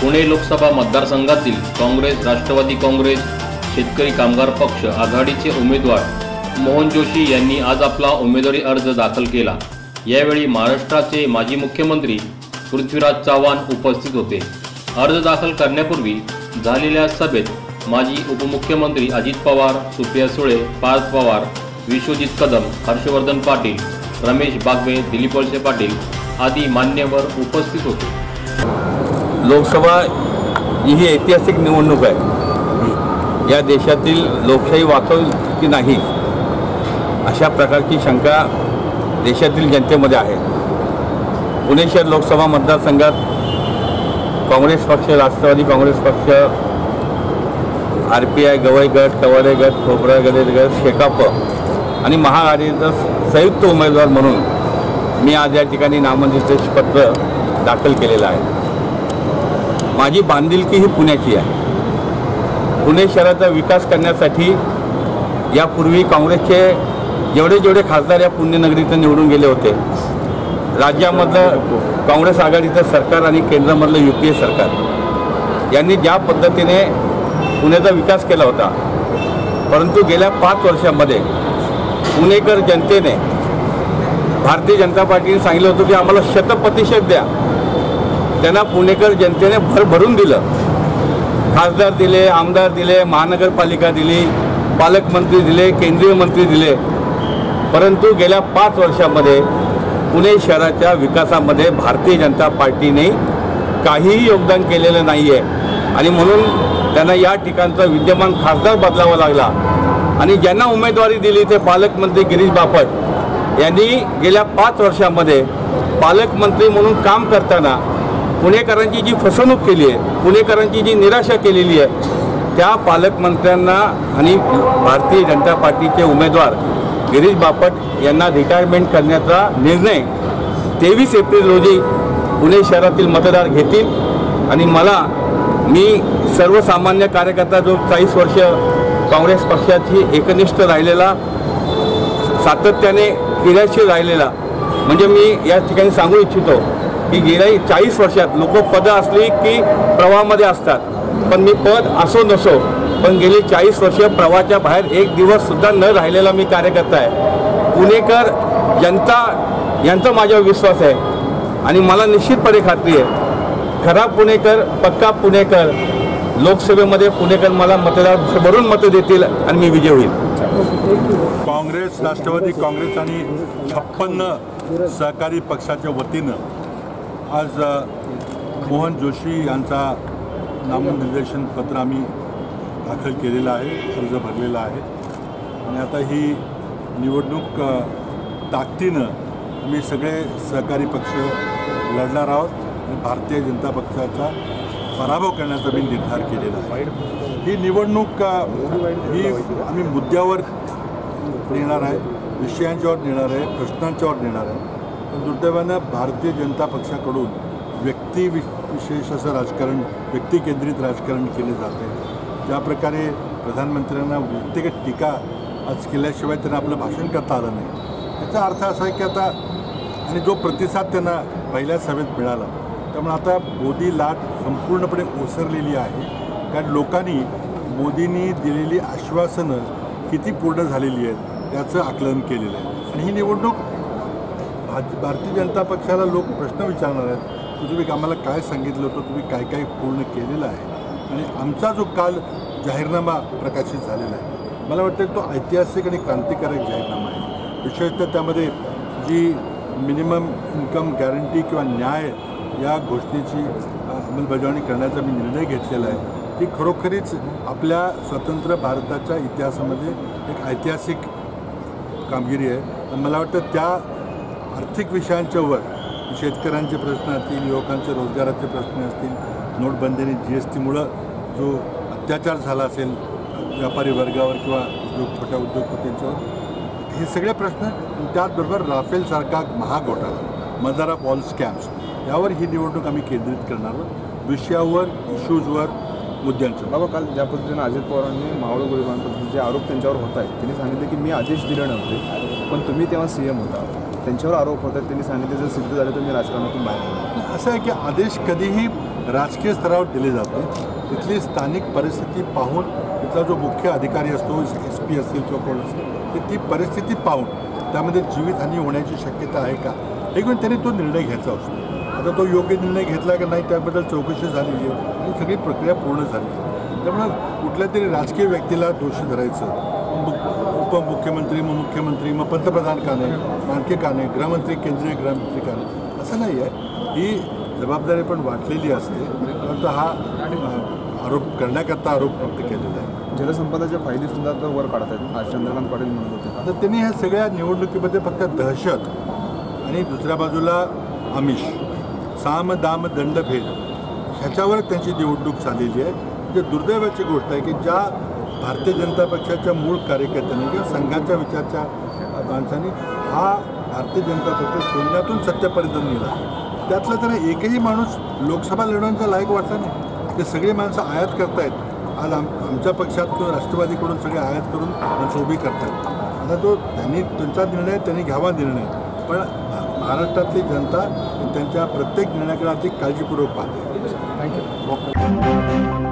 पुणे लोकसभा मतदारसंघातील काँग्रेस राष्ट्रवादी काँग्रेस शेतकरी कामगार पक्ष आघाडीचे उमेदवार मोहन जोशी यांनी आज आपला उमेदवारी अर्ज दाखल केला. यावेळी महाराष्ट्राचे माजी मुख्यमंत्री पृथ्वीराज चव्हाण उपस्थित होते. अर्ज दाखल करण्यापूर्वी झालेल्या सभेत माजी उपमुख्यमंत्री अजित पवार सुप्रिया सुळे पार्थ पवार विश्वजित कदम हर्षवर्धन पाटील रमेश बागवे दिलीप वळसे पाटील आदी मान्यवर उपस्थित होते. लोकसभा ही ऐतिहासिक निवडणूक आहे. या देशातील लोकशाही वाचव की नाही अशा प्रकारची शंका देशातील जनतेमध्ये आहे. पुणे शहर लोकसभा मतदारसंघात काँग्रेस पक्ष राष्ट्रवादी काँग्रेस पक्ष आर पी आय गवई गट कवाडे गट खोबरा गडे गट शेकाप आणि महाआघाडीचा संयुक्त उमेदवार म्हणून मी आज या ठिकाणी नामनिर्देश पत्र दाखल केलेलं आहे. माझी बांधिलकी ही पुण्याची आहे. पुणे शहराचा विकास करण्यासाठी यापूर्वी काँग्रेसचे जेवढे जेवढे खासदार या पुण्यनगरीतून निवडून गेले होते राज्यामधलं काँग्रेस आघाडीचं सरकार आणि केंद्रामधलं यू पी ए सरकार यांनी ज्या पद्धतीने पुण्याचा विकास केला होता परंतु गेल्या पाच वर्षामध्ये पुणेकर जनतेने भारतीय जनता पार्टीने सांगितलं होतं की आम्हाला शतप्रतिशत द्या. त्यांना पुणेकर जनतेने भर भरून दिलं. खासदार दिले आमदार दिले महानगरपालिका दिली पालकमंत्री दिले केंद्रीय मंत्री दिले. परंतु गेल्या पाच वर्षामध्ये पुणे शहराच्या विकासामध्ये भारतीय जनता पार्टीने काहीही योगदान केलेलं नाही आहे आणि म्हणून त्यांना या ठिकाणचा विद्यमान खासदार बदलावा लागला. आणि ज्यांना उमेदवारी दिली ते पालकमंत्री गिरीश बापट. यांनी गेल्या पाच वर्षामध्ये पालकमंत्री म्हणून काम करताना पुणेकरांची जी फसवणूक केली आहे पुणेकरांची जी निराशा केलेली आहे त्या पालकमंत्र्यांना आणि भारतीय जनता पार्टीचे उमेदवार गिरीश बापट यांना रिटायरमेंट करण्याचा निर्णय तेवीस एप्रिल रोजी पुणे शहरातील मतदार घेतील. आणि मला मी सर्वसामान्य कार्यकर्ता जो चाळीस वर्ष काँग्रेस पक्षाची एकनिष्ठ राहिलेला सातत्याने क्रियाशील राहिलेला म्हणजे मी या ठिकाणी सांगू इच्छितो की गेल्या चाळीस वर्षात लोक पदं असली की प्रवाहामध्ये असतात. पण मी पद असो नसो पण गेली चाळीस वर्ष प्रवाहाच्या बाहेर एक दिवस सुद्धा न राहिलेला मी कार्यकर्ता आहे. पुणेकर जनता यांचा माझ्यावर विश्वास आहे आणि मला निश्चितपणे खात्री आहे. खरा पुणेकर पक्का पुणेकर लोकसभेमध्ये पुणेकर मला मतदार भरून मतं देतील आणि मी विजय होईल. काँग्रेस राष्ट्रवादी काँग्रेस आणि छप्पन्न सहकारी पक्षाच्या वतीनं आज मोहन जोशी यांचा नामनिर्देशन पत्र आम्ही दाखल केलेलं आहे अर्ज भरलेला आहे. आणि आता ही निवडणूक ताकदीनं आम्ही सगळे सहकारी पक्ष लढणार आहोत आणि भारतीय जनता पक्षाचा पराभव करण्याचा मी निर्धार केलेला आहे. ही निवडणूक ही आम्ही मुद्द्यावर नेणार आहे विषयांच्यावर नेणार आहे प्रश्नांच्यावर नेणार आहे. दुर्दैवानं भारतीय जनता पक्षाकडून व्यक्ती विशेष असं राजकारण व्यक्तिकेंद्रित राजकारण केले जाते ज्या प्रकारे प्रधानमंत्र्यांना व्यक्तिगत टीका आज केल्याशिवाय त्यांना आपलं भाषण करता आलं नाही. याचा अर्थ असा आहे की आता आणि जो प्रतिसाद त्यांना पहिल्या सभेत मिळाला त्यामुळे आता मोदी लाट संपूर्णपणे ओसरलेली आहे. कारण लोकांनी मोदींनी दिलेली आश्वासनं किती पूर्ण झालेली आहेत त्याचं आकलन केलेलं आहे. आणि ही निवडणूक भाज भारतीय जनता पक्षाला लोक प्रश्न विचारणार आहेत की तुम्ही आम्हाला काय सांगितलं होतं तुम्ही काय काय पूर्ण केलेलं आहे? आणि आमचा जो काल जाहीरनामा प्रकाशित झालेला आहे मला वाटतं तो ऐतिहासिक आणि क्रांतिकारक जाहीरनामा आहे. विशेषतः त्यामध्ये जी मिनिमम इन्कम गॅरंटी किंवा न्याय या गोष्टीची अंमलबजावणी करण्याचा मी निर्णय घेतलेला आहे ती खरोखरीच आपल्या स्वतंत्र भारताच्या इतिहासामध्ये एक ऐतिहासिक कामगिरी आहे. आणि मला वाटतं त्या आर्थिक विषयांच्या वर शेतकऱ्यांचे प्रश्न असतील युवकांचे रोजगाराचे प्रश्न असतील नोटबंदीने जी एस टीमुळं जो अत्याचार झाला असेल व्यापारी वर्गावर किंवा उद्योग छोट्या उद्योगपतींच्यावर हे सगळे प्रश्न त्याचबरोबर राफेलसारखा महाघोटाळा मजार ऑफ ऑल स्कॅम्स यावर ही निवडणूक आम्ही केंद्रित करणार आहोत. विषयावर इश्यूजवर मुद्द्यांच्या बाबा काल ज्या पद्धतीने अजित पवारांनी मावळ गोळीबारांबद्दल जे आरोप त्यांच्यावर होत आहेत त्यांनी सांगितले की मी आदेश दिले नव्हते पण तुम्ही तेव्हा सी एम होता. त्यांच्यावर आरोप होतात त्यांनी सांगितले जर सिद्ध झाले तर मी राजकारणातून बाहेर असं आहे की आदेश कधीही राजकीय स्तरावर दिले जाते तिथली स्थानिक परिस्थिती पाहून तिथला जो मुख्य अधिकारी असतो एस पी असतील किंवा कोण असेल ते ती परिस्थिती पाहून त्यामध्ये जीवितहानी होण्याची शक्यता आहे का? एक वेळ त्यांनी तो निर्णय घ्यायचा असतो. आता तो योग्य निर्णय घेतला का नाही त्याबद्दल चौकशी झालेली आहे. आणि सगळी प्रक्रिया पूर्ण झाली आहे. त्यामुळं कुठल्या तरी राजकीय व्यक्तीला दोषी धरायचं उपमुख्यमंत्री मग मुख्यमंत्री मग पंतप्रधान का नाही आणखी का नाही गृहमंत्री केंद्रीय गृहमंत्री का नाही असं नाही आहे. ही जबाबदारी पण वाटलेली असते परंतु हा आरोप करण्याकरता आरोप फक्त केलेला आहे. जलसंपदाच्या फायदे सुद्धा तर वर काढत आहेत. आज चंद्रकांत पाटील म्हणत होते. आता त्यांनी ह्या सगळ्या निवडणुकीमध्ये फक्त दहशत आणि दुसऱ्या बाजूला आमिष साम दाम दंडभेद ह्याच्यावर त्यांची निवडणूक झालेली आहे. म्हणजे दुर्दैवाची गोष्ट आहे की ज्या भारतीय जनता पक्षाच्या मूळ कार्यकर्त्यांनी किंवा संघाच्या विचारच्या माणसांनी हा भारतीय जनता पक्ष शून्यातून सत्तेपर्यंत नेला. त्यातला तर एकही माणूस लोकसभा लढवण्याचा लायक वाटला नाही. ते सगळी माणसं आयात करतायत. आज आम आमच्या पक्षात किंवा राष्ट्रवादीकडून सगळे आयात करून माणसं उभी करतात आता तो त्यांनी त्यांचा निर्णय त्यांनी घ्यावा निर्णय. पण महाराष्ट्रातली जनता त्यांच्या प्रत्येक निर्णयाकडे अति काळजीपूर्वक पाहते. थँक्यू